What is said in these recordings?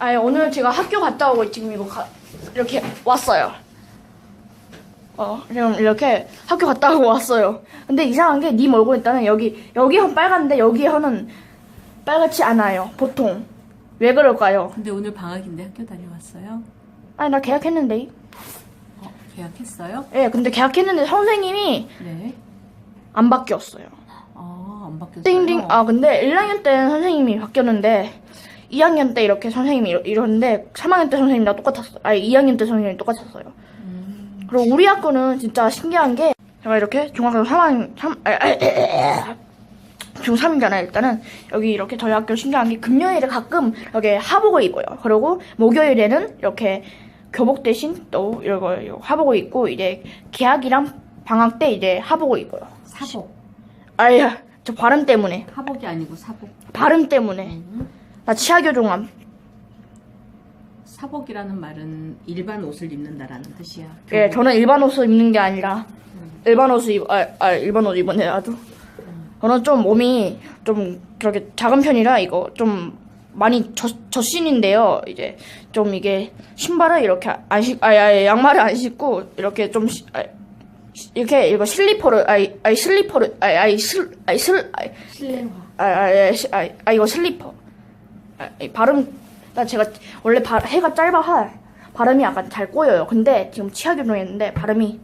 아니 오늘 제가 학교 갔다 오고 지금 이거 가, 이렇게 왔어요. 어 지금 이렇게 학교 갔다 오고 왔어요. 근데 이상한 게 님 얼굴 일단은 여기 여기는 빨간데 여기는 빨갛지 않아요. 보통 왜 그럴까요? 근데 오늘 방학인데 학교 다녀왔어요? 아니 나 계약했는데. 어, 계약했어요? 예, 근데 계약했는데 선생님이 네. 안 바뀌었어요. 아, 안 바뀌었어요? 띵띵. 아 근데 1학년 때는 선생님이 바뀌었는데 2학년 때 이렇게 선생님이 이러- 이러는데 3학년 때 선생님이랑 똑같았어요. 아니 2학년 때 선생님이 똑같았어요. 음, 그리고 우리 학교는 진짜 신기한 게 제가 이렇게 중학교 3학년 3 아, 아, 아, 아, 중3이잖아요. 일단은 여기 이렇게 저희 학교 신기한 게 금요일에 가끔 이렇게 하복을 입어요. 그리고 목요일에는 이렇게 교복 대신 또 이거 하복을 입고 이제 개학이랑 방학 때 이제 하복을 입어요. 사복. 아야 저 발음 때문에 하복이 아니고 사복. 발음 때문에 음. 나 치아교종함. 사복이라는 말은 일반 옷을 입는다라는 뜻이야. 예. 저는 일반 옷을 입는 게 아니라 음. 일반 옷을 입, 아, 아 일반 옷 입었네 나도. 저는 좀 몸이 좀 그렇게 작은 편이라 이거 좀 많이 젖, 젖신인데요. 이제 좀 이게 신발을 이렇게 안 신, 아니, 아니 양말을 안 신고 이렇게 좀 시- 아, 이렇게 이거 슬리퍼를 아이 아이 슬리퍼를 아이 아이 슬 아이 슬 아이 실내화. 아, 아, 아, 시- 아, 아, 이거 슬리퍼. 아, 이 발음, 나 제가 원래 바, 해가 짧아서 발음이 약간 잘 꼬여요. 근데 지금 치아 교정했는데 발음이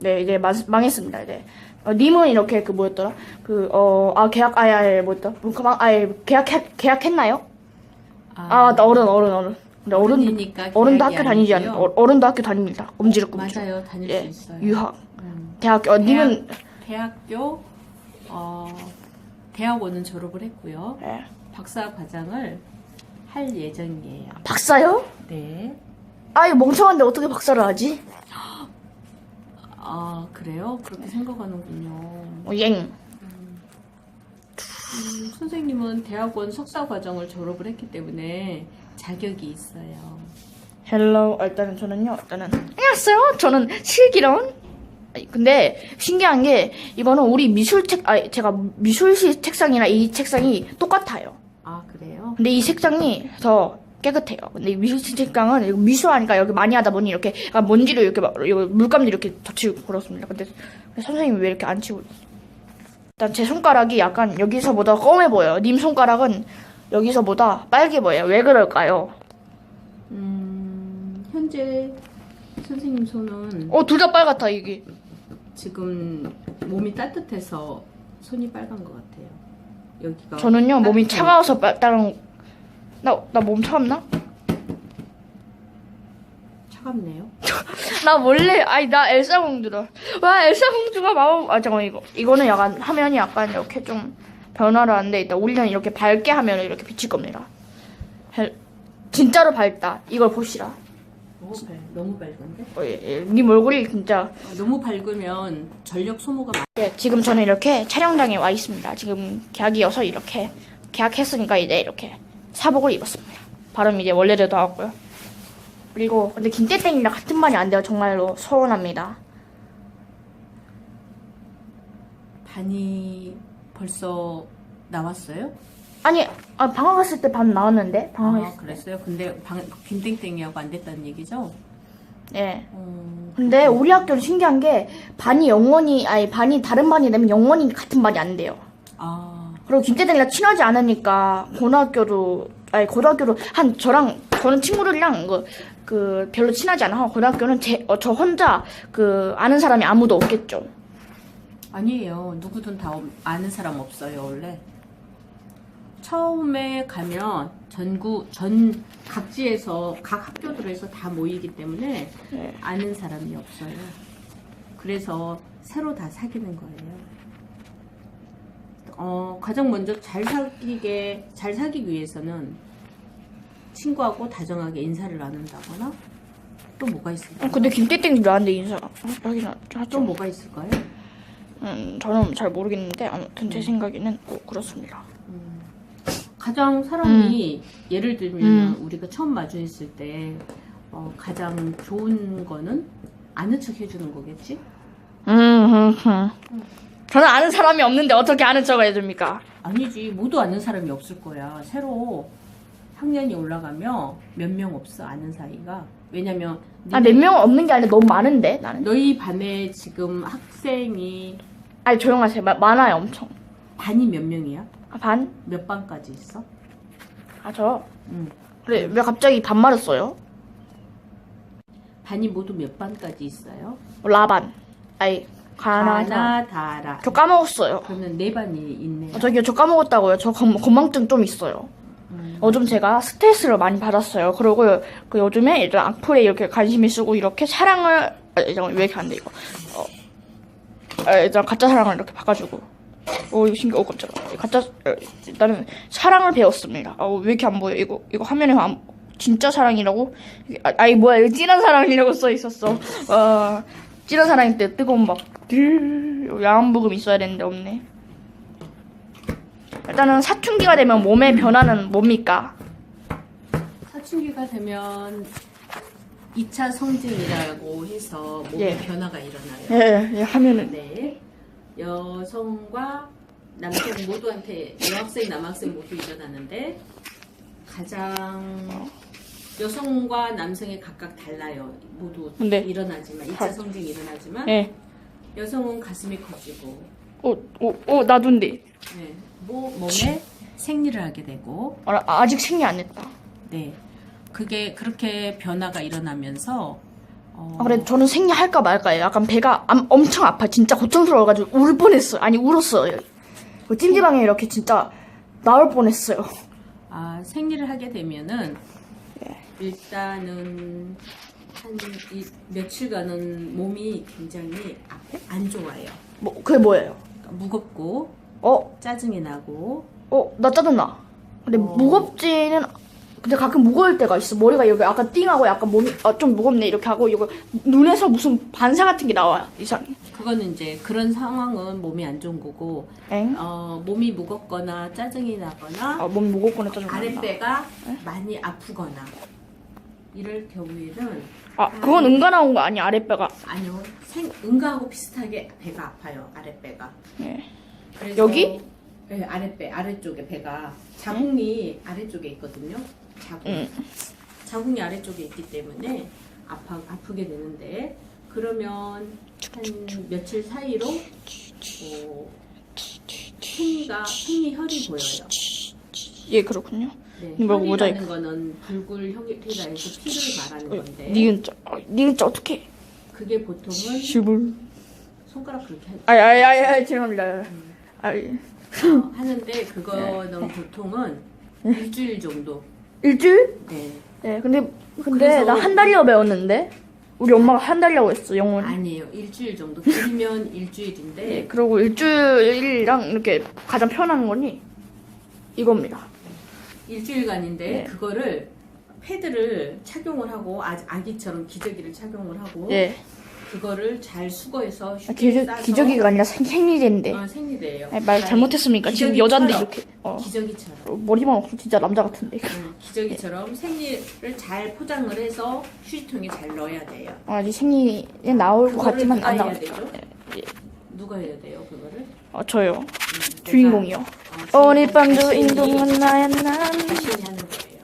네 이제 망, 망했습니다. 이제 어, 님은 이렇게 그 뭐였더라? 그 어 아 계약 아예 뭐였다? 뭐 그만 아예 계약했 계약했나요? 아나 어른 어른 어른. 근데 어른 어른도 학교 다니지 않. 어, 어른도 학교 다닙니다. 엄지를 굽죠. 맞아요. 다닐 예, 수 있어요. 유학 음. 대학 어 님은 대학교 어, 대학원은 졸업을 했고요. 예. 박사 과정을 할 예정이에요. 박사요? 네. 아 이거 멍청한데 어떻게 박사를 하지? 아 그래요? 그렇게 생각하는군요. 어, 옅. 음, 선생님은 대학원 석사 과정을 졸업을 했기 때문에 자격이 있어요. 헬로 일단은 저는요 일단은 안녕하세요 저는 아니, 근데 신기한 게 이거는 우리 미술책 아 제가 미술실 책상이랑 이 책상이 똑같아요 아 그래요? 근데 이 책상이 더 깨끗해요. 근데 이 책상은 이거 미술하니까 여기 많이 하다 보니 이렇게 약간 먼지를 이렇게 막 물감도 이렇게 덧치고 그렇습니다. 근데 선생님이 왜 이렇게 안 치고 일단 제 손가락이 약간 여기서보다 검해 보여요. 님 손가락은 여기서보다 빨개 보여요. 왜 그럴까요? 음, 현재 선생님 손은 어 둘 다 빨갛다 이게. 지금 몸이 따뜻해서 손이 빨간 것 같아요. 여기가 저는요 몸이. 차가워서 빨- 다른 나나 몸 차갑나? 차갑네요. 나 원래 아니 나 엘사 공주다. 와 엘사 공주가 마법 아 잠깐 이거 이거는 약간 화면이 약간 이렇게 좀 변화를 하는데 일단 우리는 이렇게 밝게 하면 이렇게 비칠 겁니다. 헬- 진짜로 밝다. 이걸 보시라. 너무 밝, 너무 밝은데? 어, 예, 예. 님 얼굴이 진짜 어, 너무 밝으면 전력 소모가 많. 예, 지금 저는 이렇게 촬영장에 와 있습니다. 지금 계약이어서 이렇게 계약했으니까 이제 이렇게 사복을 입었습니다. 발음 이제 원래대로 하고요. 그리고 근데 김태땡이랑 같은 말이 안 돼요. 정말로 서운합니다. 반이 벌써 나왔어요? 아니 아, 방학 갔을 때 반 나왔는데 방학 아 했을 때. 그랬어요? 근데 방, 빈땡땡이하고 안 됐다는 얘기죠? 예. 음, 근데 우리 학교는 신기한 게 반이 영원히 아니 반이 다른 반이 되면 영원히 같은 반이 안 돼요. 아 그리고 김태땡이랑 친하지 않으니까 고등학교도 아니 고등학교도 한 저랑 저는 친구들이랑 그, 그 별로 친하지 않아 고등학교는 제, 어, 저 혼자 그 아는 사람이 아무도 없겠죠. 아니에요. 누구든 다 없- 아는 사람 없어요 원래. 처음에 가면 전국 전 각지에서 각 학교들에서 다 모이기 때문에 네. 아는 사람이 없어요. 그래서 새로 다 사귀는 거예요. 어, 가장 먼저 잘 사귀게 잘 사귀기 위해서는 친구하고 다정하게 인사를 나눈다거나 또 뭐가 있을까요? 어, 근데 김태땡이 나한테 인사 하긴 또 하죠. 뭐가 있을까요? 음, 저는 잘 모르겠는데 아무튼 제 생각에는 꼭 그렇습니다. 가장 사람이 예를 들면 음. 우리가 처음 마주했을 때 어, 가장 좋은 거는 아는 척 해주는 거겠지? 음, 음, 음. 저는 아는 사람이 없는데 어떻게 아는 척을 해줍니까? 아니지 모두 아는 사람이 없을 거야 새로 학년이 올라가면 몇 명 없어 아는 사이가 왜냐면 아 몇 명 없는 게 아니라 너무 많은데 나는. 너희 반에 지금 학생이 아니 조용하세요. 마- 많아요 엄청. 반이 몇 명이야? 아, 반? 몇 반까지 있어? 아 저. 응. 그래 왜 갑자기 반말했어요? 반이 모두 몇 반까지 있어요? 라반. 아이 가나다. 가나다라. 저 까먹었어요. 그러면 네 반이 있네. 아, 저기요 저 까먹었다고요. 저 건, 건망증 좀 있어요. 음. 요즘 제가 스트레스를 많이 받았어요. 그리고 그 요즘에 일단 악플에 이렇게 관심이 쓰고 이렇게 사랑을 아, 왜 이렇게 안 돼 이거. 어. 아, 일단 가짜 사랑을 이렇게 바꿔주고. 오 이거 신기. 오 깜짝이야. 가짜 어, 일단은 사랑을 배웠습니다. 어, 왜 이렇게 안 보여? 이거 이거 화면에 안, 진짜 사랑이라고? 아, 아니 뭐야 이거 진한 사랑이라고 써 있었어. 어, 진한 사랑일 때 뜨거운 막 들, 야한 부금 있어야 되는데 없네. 일단은 사춘기가 되면 몸의 변화는 뭡니까? 사춘기가 되면 2차 성징이라고 해서 몸에 예. 변화가 일어나요. 예, 예 하면은 네. 여성과 남성 모두한테 여학생, 남학생 모두 일어나는데 가장 여성과 남성이 각각 달라요. 모두 근데 일어나지만 2차 달- 성징이 일어나지만 예. 여성은 가슴이 커지고 어, 어, 어 나도인데. 네. 뭐 몸에 생리를 하게 되고 아, 아직 생리 안 했다. 네. 그게 그렇게 변화가 일어나면서 어, 아, 그래 저는 생리 할까 말까요. 약간 배가 암- 엄청 아파. 진짜 고통스러워가지고 울 뻔했어요. 아니 울었어요. 그 찜질방에 이렇게 진짜 나올 뻔했어요. 아, 생리를 하게 되면은 예. 일단은 한 이 며칠간은 몸이 굉장히 아- 안 좋아요. 뭐 그게 뭐예요? 그러니까 무겁고 어, 짜증이 나고 어, 나 짜증나. 근데 어. 무겁지는 근데 가끔 무거울 때가 있어. 머리가 여기 약간 띵하고 약간 몸이 아, 좀 무겁네 이렇게 하고 이거 눈에서 무슨 반사 같은 게 나와요. 이상해. 그거는 이제 그런 상황은 몸이 안 좋은 거고 엥? 어, 몸이 무겁거나 짜증이 나거나 아, 몸 무겁거나 짜증나. 아랫배가 많이 아프거나 이럴 경우에는 아, 그건 응가 나온 거 아니야, 아랫배가. 아니요 생, 응가하고 비슷하게 배가 아파요 아랫배가 예. 여기? 네 아랫배 아래쪽에 배가 자궁이 아래쪽에 있거든요 자궁 응. 자궁이 아래쪽에 있기 때문에 아파 아프게 되는데 그러면 한 며칠 사이로 어, 생리가 생리혈이 보여요. 예, 그렇군요. 네, 이거 혈이라는. 거는 불굴 혈이라 해서 피를 말하는 건데 니은 짜, 아, 니은 짜 어떻게? 그게 보통은 시불. 손가락 그렇게 하- 아이, 아이, 아이, 아이, 죄송합니다. 아이, 어, 하는데 그거는 보통은 일주일 정도. 일주일? 네. 네, 근데, 근데 그래서- 나 한 달이라고 배웠는데? 우리 엄마가 한 달이라고 했어, 영어는. 아니에요. 일주일 정도. 길면 일주일인데 네, 그리고 일주일이랑 이렇게 가장 편한 거니 이겁니다. 일주일간인데 네. 그거를 패드를 착용을 하고 아, 아기처럼 기저귀를 착용을 하고 예. 그거를 잘 수거해서 아, 기저, 싸서 기저귀가 아니라 생- 생리대인데. 어, 생리대예요. 아니, 말 잘못했습니까? 지금 여잔데 이렇게. 어. 기저귀처럼 머리만 없어 진짜 남자 같은데. 응, 기저귀처럼 생리를 잘 포장을 해서 휴지통에 잘 넣어야 돼요. 아직 생리에 나올 것 같지만 안 나올? 것 같아요. 예. 누가 해야 돼요 그거를? 어, 저요. 음, 주인공이요. 어, 오늘 밤 자신이- 주인공은 나야 난. 자신이 하는 거예요.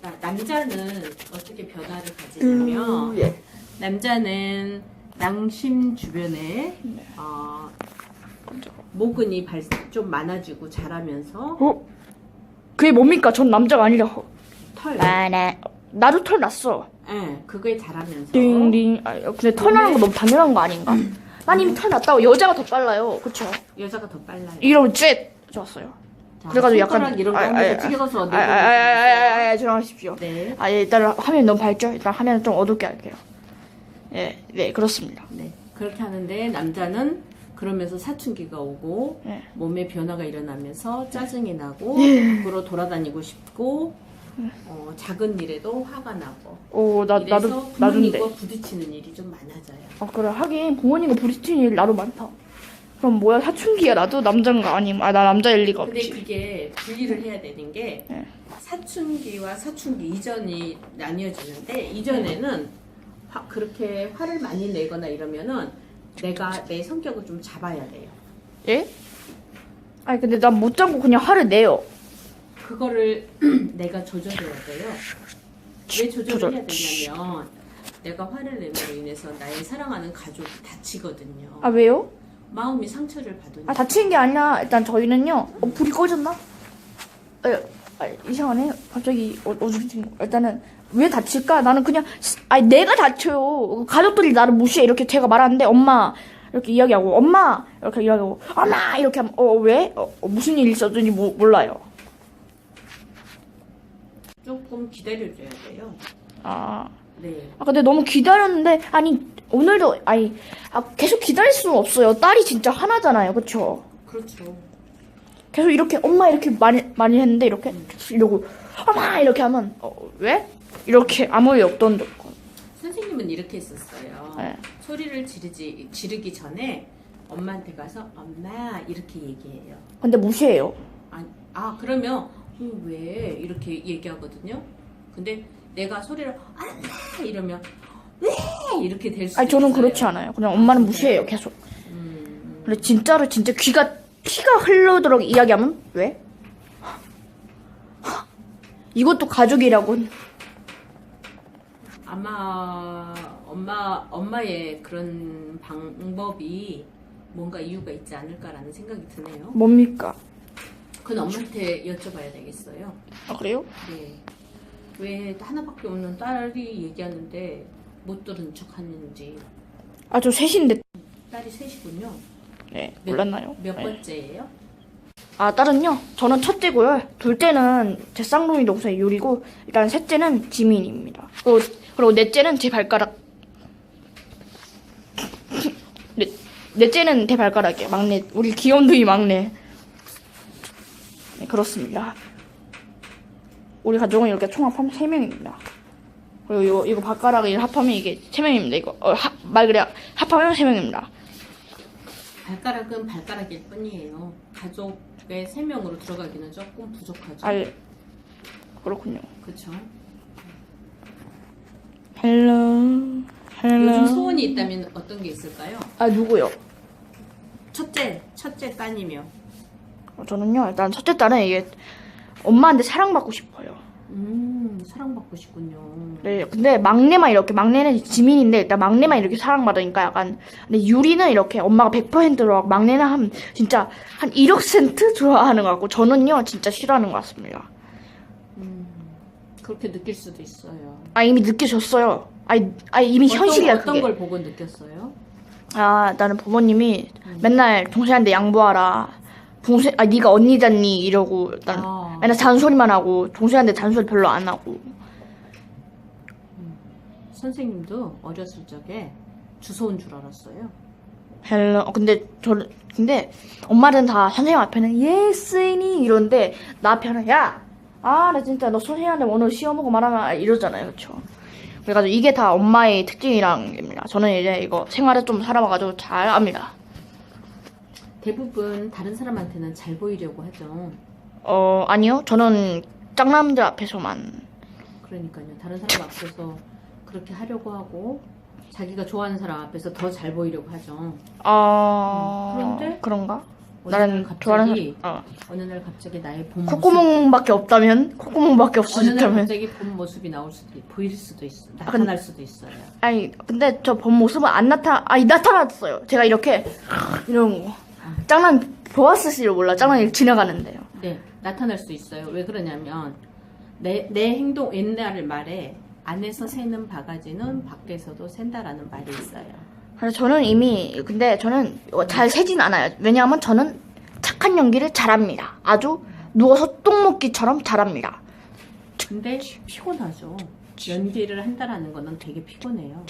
그러니까 남자는 어떻게 변화를 가지냐면 음, 예. 남자는 낭심 주변에 네. 어, 모근이 발, 좀 많아지고 자라면서 어? 그게 뭡니까? 전 남자가 아니라. 털, 나나. 나도 털 났어. 예, 그거에 자라면서 띵띵. 아, 근데 털 나는 거 너무 당연한 거 아닌가? 난 이미 털 났다고. 여자가 더 빨라요. 그쵸? 여자가 더 빨라요. 이러면 쨘! 좋았어요. 자, 그래가지고 약간. 손가락 이런 거 아, 아, 하면서 아, 찍어서 아, 아, 아, 아, 아, 아, 아, 죄송하십시오. 네, 아, 예, 일단 화면 너무 밝죠? 일단 화면 좀 어둡게 할게요. 예, 네, 그렇습니다. 네. 그렇게 하는데 남자는 그러면서 사춘기가 오고 네. 몸에 변화가 일어나면서 짜증이 나고 네. 밖으로 돌아다니고 싶고 어, 작은 일에도 화가 나고 오, 나, 이래서 나도, 나도인데. 부모님과 부딪히는 일이 좀 많아져요. 아, 그래. 하긴, 부모님과 부딪히는 일 나도 많다. 그럼 뭐야, 사춘기야. 나도 남잔가? 아니면, 아, 나 남자일 리가 근데 없지. 그게 분리를 해야 되는 게 네. 사춘기와 사춘기 이전이 나뉘어지는데 이전에는 화- 그렇게 화를 많이 내거나 이러면은 내가 내 성격을 좀 잡아야 돼요. 예? 아니, 근데 난못 잡고 그냥 화를 내요. 그거를 내가 조절해야 돼요. 왜 조절을 조절. 해야 되냐면 내가 화를 내므로 인해서 나의 사랑하는 가족이 다치거든요. 아 왜요? 마음이 상처를 받으니까. 아 다치는 게 아니라 일단 저희는요 어, 불이 꺼졌나? 아, 아, 이상하네 갑자기 어, 거 일단은 왜 다칠까? 나는 그냥 시- 아니 내가 다쳐요 가족들이 나를 무시해 이렇게 제가 말하는데 엄마 이렇게 이야기하고 엄마 이렇게 이야기하고 엄마 이렇게 하면 어 왜? 어, 어, 무슨 일이 있었는지 모- 몰라요 조금 기다려줘야 돼요. 아, 네. 아 근데 너무 기다렸는데 아니 오늘도 아니 아, 계속 기다릴 수는 없어요 딸이 진짜 하나잖아요 그쵸? 그렇죠. 계속 이렇게 엄마 이렇게 많이 많이 했는데 이렇게 이러고. 엄마! 이렇게 하면. 어, 왜? 이렇게 아무 일 없던 적 선생님은 이렇게 했었어요. 네. 소리를 지르지 지르기 전에 엄마한테 가서 엄마! 이렇게 얘기해요. 근데 무시해요. 아, 아 그러면 음, 왜? 이렇게 얘기하거든요. 근데 내가 소리를 엄마! 이러면 왜? 이렇게 될 수. 아니 저는 있어요. 그렇지 않아요. 그냥 엄마는 무시해요 계속. 음, 근데 진짜로 진짜 귀가 피가 흘러도록 이야기하면 왜 이것도 가족이라고 아마 엄마 엄마의 그런 방법이 뭔가 이유가 있지 않을까라는 생각이 드네요. 뭡니까 그건 엄마한테 여쭤봐야 되겠어요. 아 그래요 네. 왜 하나밖에 없는 딸이 얘기하는데 못 들은 척 하는지. 아 저 셋인데 딸이 셋이군요. 네 몇- 몰랐나요? 몇 네. 번째예요? 아 딸은요? 저는 첫째고요. 둘째는 제 쌍둥이 동생 유리고 일단 셋째는 지민입니다. 그리고, 그리고 넷째는 제 발가락. 넷, 넷째는 제 발가락이에요. 막내 우리 귀염둥이 막내. 네 그렇습니다. 우리 가족은 이렇게 총합하면 3명입니다. 그리고 이거, 이거 발가락을 합하면 이게 3명입니다. 이거 어, 하, 말 그래 합하면 3명입니다 발가락은 발가락일 뿐이에요. 가족의 세 명으로 들어가기는 조금 부족하죠. 알 그렇군요 그렇죠. 헬로 헬로 요즘 소원이 있다면 어떤 게 있을까요? 아 누구요? 첫째, 첫째 따님이요. 어, 저는요 일단 첫째 딸은 이게 엄마한테 사랑받고 싶어요. 음, 사랑받고 싶군요. 네, 근데 막내만 이렇게 막내는 지민인데 일단 막내만 이렇게 사랑받으니까 약간 근데 유리는 이렇게 엄마가 100%로 막내는 한 진짜 한 1억 센트 좋아하는 것 같고 저는요 진짜 싫어하는 것 같습니다. 음, 그렇게 느낄 수도 있어요. 아 이미 느껴졌어요. 아니, 아 이미 현실이야 어떤, 어떤 그게. 걸 보고 느꼈어요? 아 나는 부모님이 맨날 동생한테 양보하라. 동생 아 네가 언니잖니 이러고 일단 아. 맨날 잔소리만 하고 동생한테 잔소리 별로 안 하고. 선생님도 어렸을 적에 주소 온 줄 알았어요. 헬로 어, 근데 저는 근데 엄마는 다 선생님 앞에는 예스니 이러는데 나 앞에는 야아 나 진짜 너 선생님한테 오늘 시험 보고 말하면 이러잖아요 그쵸? 그래가지고 이게 다 엄마의 특징이랑 입니다. 저는 이제 이거 생활을 좀 살아봐가지고 잘 압니다 대부분 다른 사람한테는 잘 보이려고 하죠. 어 아니요 저는 짱남들 앞에서만 그러니까요. 다른 사람 앞에서 그렇게 하려고 하고 자기가 좋아하는 사람 앞에서 더 잘 보이려고 하죠. 어 그런데? 그런가 어느 날 나는 좋아하는 갑자기 사람 어. 어느 날 갑자기 나의 본 모습 콧구멍밖에 없다면 콧구멍밖에 어느 날 없었다면 갑자기 본 모습이 나올 수도 있- 보일 수도 있어 나타날 수도 있어요. 아니 근데 저 본 모습은 안 나타 아니 나타났어요. 제가 이렇게 이런 거 짱난 보았을지도 몰라. 짱난이 지나가는데요. 네, 나타날 수 있어요. 왜 그러냐면 내, 내 행동 옛날 말에 안에서 새는 바가지는 밖에서도 샌다라는 말이 있어요. 그래서 저는 이미 근데 저는 잘 세진 않아요. 왜냐하면 저는 착한 연기를 잘합니다. 아주 누워서 똥 먹기처럼 잘합니다. 근데 피곤하죠. 연기를 한다라는 거는 되게 피곤해요.